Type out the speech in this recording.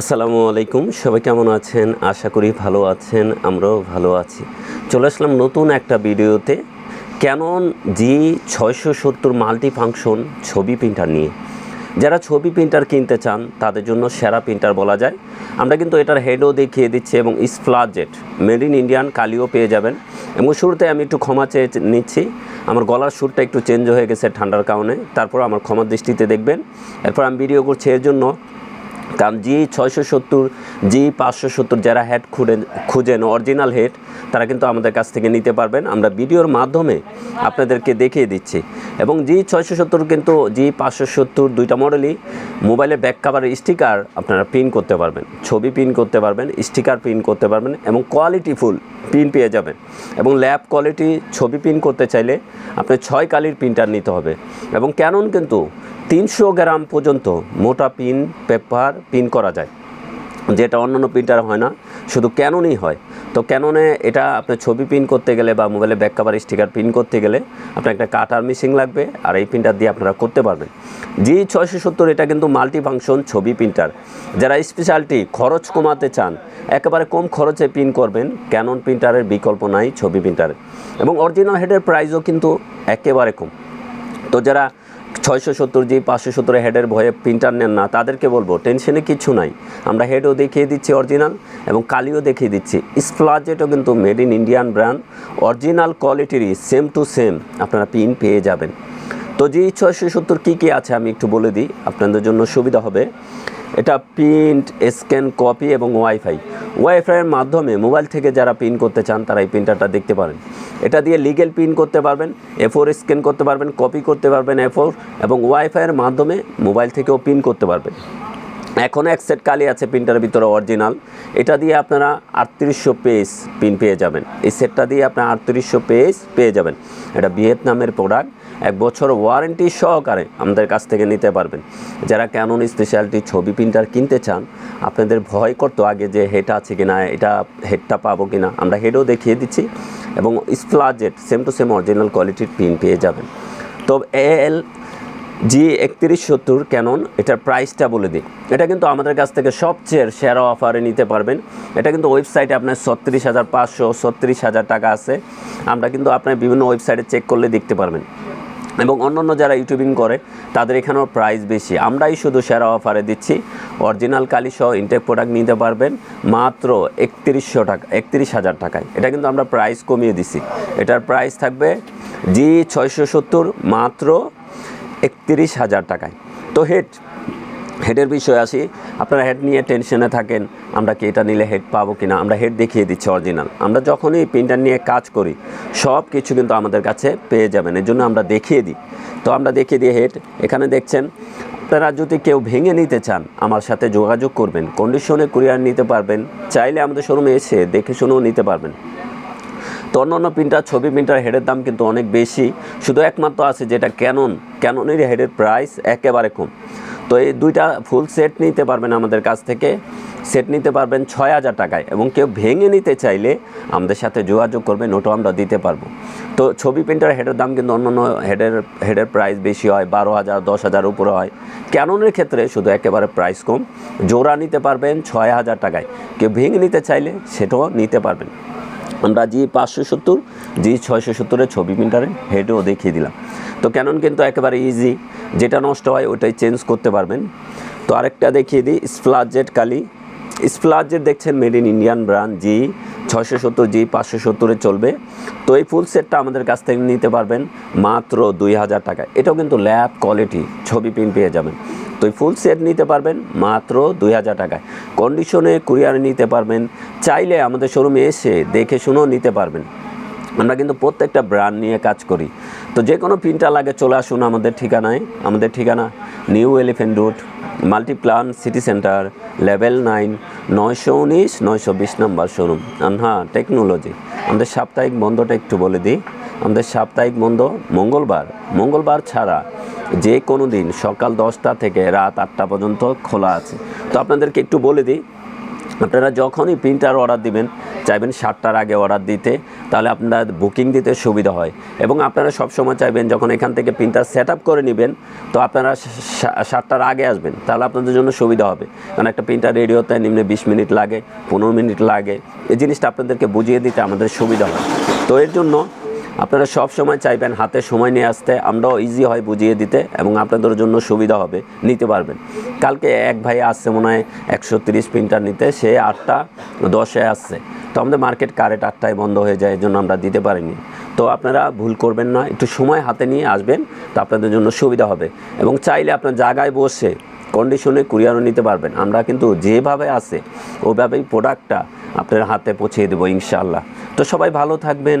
আসসালামু আলাইকুম, সবাই কেমন আছেন? আশা করি ভালো আছেন, আমরাও ভালো আছি। চলে আসলাম নতুন একটা ভিডিওতে। ক্যানন জি ছয়শো সত্তর মাল্টি ফাংশন ছবি প্রিন্টার নিয়ে। যারা ছবি প্রিন্টার কিনতে চান, তাদের জন্য সেরা প্রিন্টার বলা যায়। আমরা কিন্তু এটার হেডও দেখিয়ে দিচ্ছি এবং স্প্লাজেট মেড ইন ইন্ডিয়ান কালিও পেয়ে যাবেন। এবং শুরুতে আমি একটু ক্ষমা চেয়ে নিচ্ছি। আমার গলার সুরটা একটু চেঞ্জ হয়ে গেছে ঠান্ডার কারণে। তারপর আমার ক্ষমার দৃষ্টিতে দেখবেন। এরপর আমি ভিডিও করছি এর জন্য। কারণ জি ছয়শো সত্তর জি পাঁচশো সত্তর যারা হেড খুঁড়েন খুঁজেন অরিজিনাল হেড তারা কিন্তু আমাদের কাছ থেকে নিতে পারবেন। আমরা ভিডিওর মাধ্যমে আপনাদেরকে দেখিয়ে দিচ্ছি। এবং জি ছয়শো সত্তর কিন্তু জি পাঁচশো সত্তর দুইটা মডেলই মোবাইলে ব্যাক কাভারের স্টিকার আপনারা প্রিন্ট করতে পারবেন, ছবি প্রিন্ট করতে পারবেন, স্টিকার প্রিন্ট করতে পারবেন এবং কোয়ালিটি ফুল প্রিন্ট পেয়ে যাবেন। এবং ল্যাব কোয়ালিটি ছবি প্রিন্ট করতে চাইলে আপনি ছয় কালির প্রিন্টার নিতে হবে। এবং ক্যানন কিন্তু তিনশো গ্রাম পর্যন্ত মোটা পিন পেপার পিন করা যায়। যেটা অন্যান্য প্রিন্টার হয় না, শুধু ক্যাননই হয়। তো ক্যাননে এটা আপনার ছবি প্রিন্ট করতে গেলে বা মোবাইলে ব্যাক কাভার স্টিকার প্রিন্ট করতে গেলে আপনার একটা কাটার মিশিং লাগবে আর এই প্রিন্টার দিয়ে আপনারা করতে পারবেন। জি ছয়শো সত্তর এটা কিন্তু মাল্টি ফাংশন ছবি প্রিন্টার যারা স্পেশালটি খরচ কমাতে চান, একেবারে কম খরচে প্রিন্ট করবেন ক্যানন প্রিন্টারের বিকল্প নাই ছবি প্রিন্টারের এবং অরিজিনাল হেডের প্রাইসও কিন্তু একেবারে কম। তো যারা ছয়শো সত্তর জি, পাঁচশো সত্তর হেডের ভয়ে প্রিন্টার নেন না। তাদেরকে বলব, টেনশনে কিছু নাই। আমরা হেডও দেখিয়ে দিচ্ছি অরিজিনাল এবং কালিও দেখিয়ে দিচ্ছি। স্প্লাজেটও কিন্তু made in Indian brand, original কোয়ালিটিরই same to same আপনারা পিন পেয়ে যাবেন। তো জি, ছয়শো সত্তর কী কী আছে আমি একটু বলে দিই। আপনাদের জন্য সুবিধা হবে। এটা প্রিন্ট স্ক্যান কপি এবং ওয়াইফাই ওয়াইফাইয়ের মাধ্যমে মোবাইল থেকে যারা প্রিন্ট করতে চান, তারা এই প্রিন্টারটা দেখতে পারেন। এটা দিয়ে লিগেল পিন করতে পারবেন এ ফোর স্ক্যান করতে পারবেন কপি করতে পারবেন এ ফোর এবং ওয়াইফাইয়ের মাধ্যমে মোবাইল থেকেও প্রিন্ট করতে পারবেন। এখন এক সেট কালি আছে প্রিন্টারের ভিতরে অরিজিনাল এটা দিয়ে আপনারা আটত্রিশশো পেজ পিন পেয়ে যাবেন। এই সেটটা দিয়ে আপনার আটত্রিশশো পেজ পেয়ে যাবেন। এটা ভিয়েতনামের প্রোডাক্ট এক বছর ওয়ারেন্টি সহকারে আমাদের কাছ থেকে নিতে পারবেন। যারা ক্যানন স্পেশালিটি ছবি প্রিন্টার কিনতে চান, আপনাদের ভয় করতো আগে যে হেড আছে কি না এটা হেডটা পাবো কি না আমরা হেডও দেখিয়ে দিচ্ছি এবং স্প্লাজেট সেম টু সেম অরিজিনাল কোয়ালিটির প্রিন্ট পেয়ে যাবেন। তো এল জি একত্রিশ সত্তর ক্যানন এটার প্রাইসটা বলে দিই। এটা কিন্তু আমাদের কাছ থেকে সবচেয়ে সেরা অফারে নিতে পারবেন। এটা কিন্তু ওয়েবসাইটে আপনার ছত্রিশ হাজার পাঁচশো, ছত্রিশ হাজার টাকা আছে। আমরা কিন্তু আপনার বিভিন্ন ওয়েবসাইটে চেক করলে দেখতে পারবেন। এবং অন্যান্য যারা ইউটিউবিং করে, তাদের এখানেও প্রাইস বেশি। আমরাই শুধু সেরা অফারে দিচ্ছি। অরিজিনাল কালিসহ ইনটেক প্রোডাক্ট নিতে পারবেন মাত্র একত্রিশশো টাকা একত্রিশ হাজার টাকায়। এটা কিন্তু আমরা প্রাইস কমিয়ে দিছি। এটার প্রাইস থাকবে জি ছয়শো সত্তর মাত্র একত্রিশ হাজার টাকায়। তো হেড হেডের বিষয়ে আসি, আপনারা হেড নিয়ে টেনশনে থাকেন, আমরা কি এটা নিলে হেড পাবো কিনা, আমরা হেড দেখিয়ে দিচ্ছি অরিজিনাল আমরা যখনই প্রিন্টার নিয়ে কাজ করি সব কিছু কিন্তু আমাদের কাছে পেয়ে যাবেন, এর জন্য আমরা দেখিয়ে দিই। তো আমরা দেখিয়ে দিই হেড এখানে দেখছেন, আপনারা যদি কেউ ভেঙে নিতে চান, আমার সাথে যোগাযোগ করবেন কন্ডিশনে কুরিয়ার নিতে পারবেন, চাইলে আমাদের শোরুমে এসে দেখে শুনেও নিতে পারবেন। তো অন্যান্য প্রিন্টার ছবি প্রিন্টার হেডের দাম কিন্তু অনেক বেশি, শুধু একমাত্র আছে যেটা ক্যানন ক্যাননের হেডের প্রাইস একেবারে কম। তো এই দুইটা ফুল সেট নিতে পারবেন আমাদের কাছ থেকে। সেট নিতে পারবেন ছয় হাজার টাকায় এবং কেউ ভেঙে নিতে চাইলে আমাদের সাথে যোগাযোগ করবেন ওটাও আমরা দিতে পারব। তো ছবি প্রিন্টার হেডের দাম কিন্তু অন্যান্য হেডের হেডের প্রাইস বেশি হয়, বারো হাজার, দশ হাজার উপরে হয়। ক্যাননের ক্ষেত্রে শুধু একেবারে প্রাইস কম। জোড়া নিতে পারবেন ছয় হাজার টাকায়। কেউ ভেঙে নিতে চাইলে সেটাও নিতে পারবেন। আমরা জি পাঁচশো সত্তর, জি ছয়শো সত্তরের ছবি প্রিন্টারে হেডও দেখিয়ে দিলাম। তো ক্যানন কিন্তু একেবারে ইজি যেটা নষ্ট হয় ওটাই চেঞ্জ করতে পারবেন। তো আরেকটা দেখিয়ে দিই স্প্লাজেট কালি। স্প্লাজেট দেখছেন made in Indian brand G ছয়শো সত্তর জি পাঁচশো সত্তরে চলবে। তো এই ফুল সেটটা আমাদের কাছ থেকে নিতে পারবেন মাত্র দুই হাজার টাকা এটাও কিন্তু ল্যাব কোয়ালিটি ছবি প্রিন্ট পেয়ে যাবেন। তো এই ফুল সেট নিতে পারবেন মাত্র দুই হাজার টাকায়। কন্ডিশনে কুরিয়ারে নিতে পারবেন, চাইলে আমাদের শোরুমে এসে দেখে শুনেও নিতে পারবেন। আমরা কিন্তু প্রত্যেকটা ব্র্যান্ড নিয়ে কাজ করি। তো যে কোনো প্রিন্টার লাগে চলে আসুন আমাদের ঠিকানায়। আমাদের ঠিকানা new Elephant road, Multiplan city centre, level nine, নয়শো উনিশ, নয়শো বিশ নম্বর শোরুম। আর হ্যাঁ টেকনোলজি। আমাদের সাপ্তাহিক বন্ধটা একটু বলে দিই। আমাদের সাপ্তাহিক বন্ধ মঙ্গলবার। মঙ্গলবার ছাড়া যে কোনো দিন সকাল দশটা থেকে রাত আটটা পর্যন্ত খোলা আছে। তো আপনাদেরকে একটু বলে দিই আপনারা যখনই প্রিন্টার অর্ডার দিবেন, চাইবেন সাতটার আগে অর্ডার দিতে, তাহলে আপনার বুকিং দিতে সুবিধা হয়। এবং আপনারা সবসময় চাইবেন যখন এখান থেকে প্রিন্টার সেট করে নেবেন, তো আপনারা সাতটার আগে আসবেন, তাহলে আপনাদের জন্য সুবিধা হবে। কারণ একটা প্রিন্টার রেডি হতে নিম্নে বিশ মিনিট লাগে, পনেরো মিনিট লাগে, এই জিনিসটা আপনাদেরকে বুঝিয়ে দিতে আমাদের সুবিধা হয়। তো এর জন্য আপনারা সব সময় চাইবেন হাতে সময় নিয়ে আসতে, আমরাও ইজি হয় বুঝিয়ে দিতে এবং আপনাদের জন্য সুবিধা হবে, নিতে পারবেন। কালকে এক ভাই আসছে মনে হয় একশো তিরিশ প্রিন্টার নিতে, সে আটটা, দশে আসছে। তো আমাদের মার্কেট কারেন্ট আটটায় বন্ধ হয়ে যায় জন্য আমরা দিতে পারিনি। তো আপনারা ভুল করবেন না, একটু সময় হাতে নিয়ে আসবেন, তো আপনাদের জন্য সুবিধা হবে। এবং চাইলে আপনার জায়গায় বসে কন্ডিশনে কুরিয়ারও নিতে পারবেন। আমরা কিন্তু যেভাবে আসে ওইভাবেই প্রোডাক্টটা আপনার হাতে পৌঁছে দেবো, ইনশাআল্লাহ। তো সবাই ভালো থাকবেন।